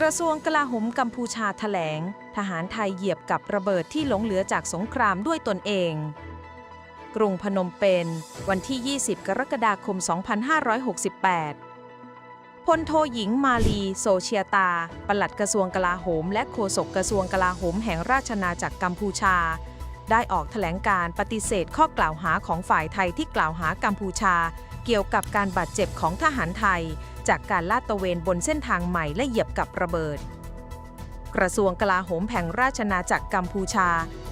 กระทรวงกลาโหมกัมพูชาแถลง ทหารไทยเหยียบกับระเบิดที่หลงเหลือจากสงครามด้วยตนเอง กรุงพนมเปญวันที่ 20 กรกฎาคม 2568 พลโทหญิงมาลี โซเชียตา ปลัดกระทรวงกลาโหม และโฆษกกระทรวงกลาโหมแห่งราชนาจักรกัมพูชา ได้ออกแถลงการปฏิเสธข้อกล่าวหาของฝ่ายไทยที่กล่าวหากัมพูชา เกี่ยวกับการบาดเจ็บของทหารไทย จากการลาดตระเวนบนเส้นทางใหม่และเหยียบกับระเบิด กระทรวงกลาโหมแห่งราชนาจักรกัมพูชา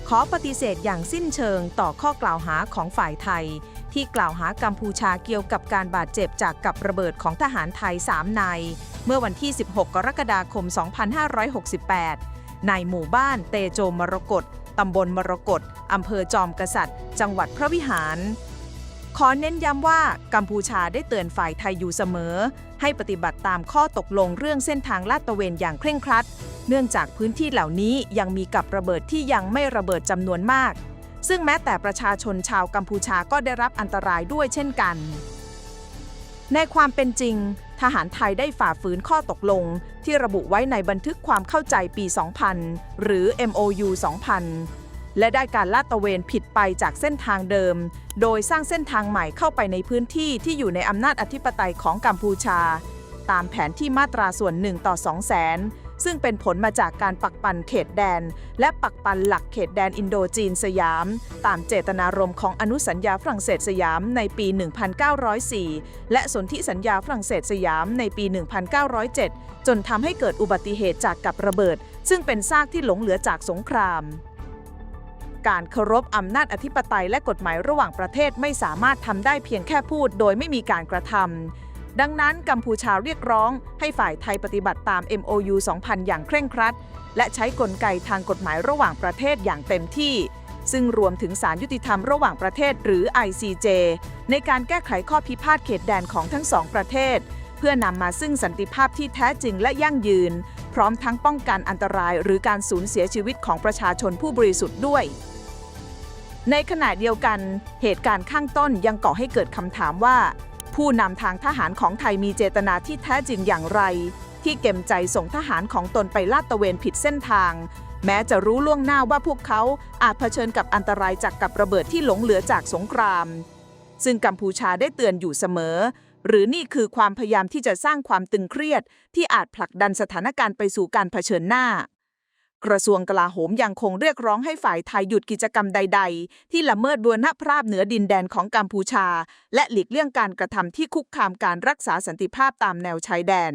ขอปฏิเสธอย่างสิ้นเชิงต่อข้อกล่าวหาของฝ่ายไทย ที่กล่าวหากัมพูชาเกี่ยวกับการบาดเจ็บจากกับระเบิดของทหารไทย 3 นายเมื่อวันที่ 16 กรกฎาคม 2568 ในหมู่บ้านเตโจมรกตตำบลมรกตอำเภอจอมกษัตริย์ จังหวัดพระวิหาร ขอเน้นย้ำว่ากัมพูชาได้เตือนฝ่ายไทยอยู่เสมอ ให้ปฏิบัติตามข้อตกลงเรื่องเส้นทางลาดตระเวนอย่างเคร่งครัด เนื่องจากพื้นที่เหล่านี้ยังมีกับระเบิดที่ยังไม่ระเบิดจำนวนมาก ซึ่งแม้แต่ประชาชนชาวกัมพูชาก็ได้รับอันตรายด้วยเช่นกัน ในความเป็นจริง ทหารไทยได้ฝ่าฝืนข้อตกลง ที่ระบุไว้ในบันทึกความเข้าใจปี 2000 หรือ MOU 2000 และได้การลาดตระเวนผิดไปจากเส้นทางเดิม โดยสร้างเส้นทางใหม่เข้าไปในพื้นที่ที่อยู่ในอำนาจอธิปไตยของกัมพูชา ตามแผนที่มาตราส่วน1ต่อ2แสนซึ่งเป็นผลมาจากการปักปันเขตแดน และปักปันหลักเขตแดนอินโดจีนสยาม ตามเจตนารมณ์ของอนุสัญญาฝรั่งเศสสยามในปี 1904 และสนธิสัญญาฝรั่งเศสสยามในปี 1907 จนทำให้เกิดอุบัติเหตุจากกับระเบิด ซึ่งเป็นซากที่หลงเหลือจากสงคราม การเคารพอำนาจอธิปไตยและกฎหมายระหว่างประเทศไม่สามารถทำได้เพียงแค่พูด โดยไม่มีการกระทำดังนั้นกัมพูชาเรียกร้อง ให้ฝ่ายไทยปฏิบัติตาม MOU 2000 อย่างเคร่งครัด และใช้กลไกทางกฎหมายระหว่างประเทศอย่างเต็มที่ ซึ่งรวมถึงศาลยุติธรรมระหว่างประเทศหรือ ICJ ในการแก้ไขข้อพิพาทเขตแดนของทั้งสองประเทศ เพื่อนำมาซึ่งสันติภาพที่แท้จริงและยั่งยืนพร้อมทั้งป้องกันอันตรายหรือการสูญเสียชีวิตของประชาชนผู้บริสุทธิ์ด้วย ในขณะเดียวกัน เหตุการณ์ข้างต้นยังก่อให้เกิดคำถามว่า ผู้นำทางทหารของไทยมีเจตนาที่แท้จริงอย่างไร ที่เก็มใจส่งทหารของตนไปลาดตระเวนผิดเส้นทาง แม้จะรู้ล่วงหน้าว่าพวกเขาอาจเผชิญกับอันตรายจากกับระเบิดที่หลงเหลือจากสงคราม ซึ่งกัมพูชาได้เตือนอยู่เสมอ หรือนี่คือความพยายามที่จะสร้างความตึงเครียด ที่อาจผลักดันสถานการณ์ไปสู่การเผชิญหน้า กระทรวงกลาโหมยังคงเรียกร้องให้ฝ่ายไทยหยุดกิจกรรมใด ๆ ที่ละเมิดบวนภราบเหนือดินแดนของกัมพูชา และหลีกเลี่ยงการกระทำที่คุกคามการรักษาสันติภาพตามแนวชายแดน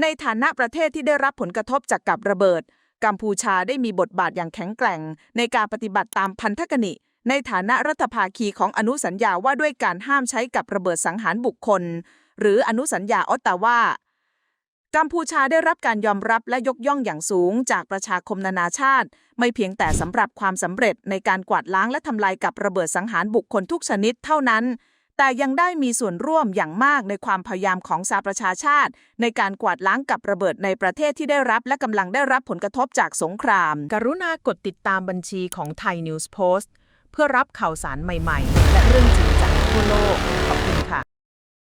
ในฐานะประเทศที่ได้รับผลกระทบจากกับระเบิด กัมพูชาได้มีบทบาทอย่างแข็งแกร่ง ในการปฏิบัติตามพันธกนิในฐานะรัฐภาคีของอนุสัญญาว่าด้วยการห้ามใช้กับระเบิดสังหารบุคคล หรืออนุสัญญาออตตาวา กัมพูชาได้รับการยอมรับและยกย่องอย่างสูงจากประชาคมนานาชาติ ไม่เพียงแต่สำหรับความสำเร็จในการกวาดล้างและทำลายกับระเบิดสังหารบุคคลทุกชนิดเท่านั้น แต่ยังได้มีส่วนร่วมอย่างมากในความพยายามของสหประชาชาติ ในการกวาดล้างกับระเบิดในประเทศที่ได้รับและกำลังได้รับผลกระทบจากสงคราม กรุณากดติดตามบัญชีของไทย News Post เพื่อรับข่าวสารใหม่ ๆ และเรื่องจริงจากทั่วโลกขอบคุณค่ะ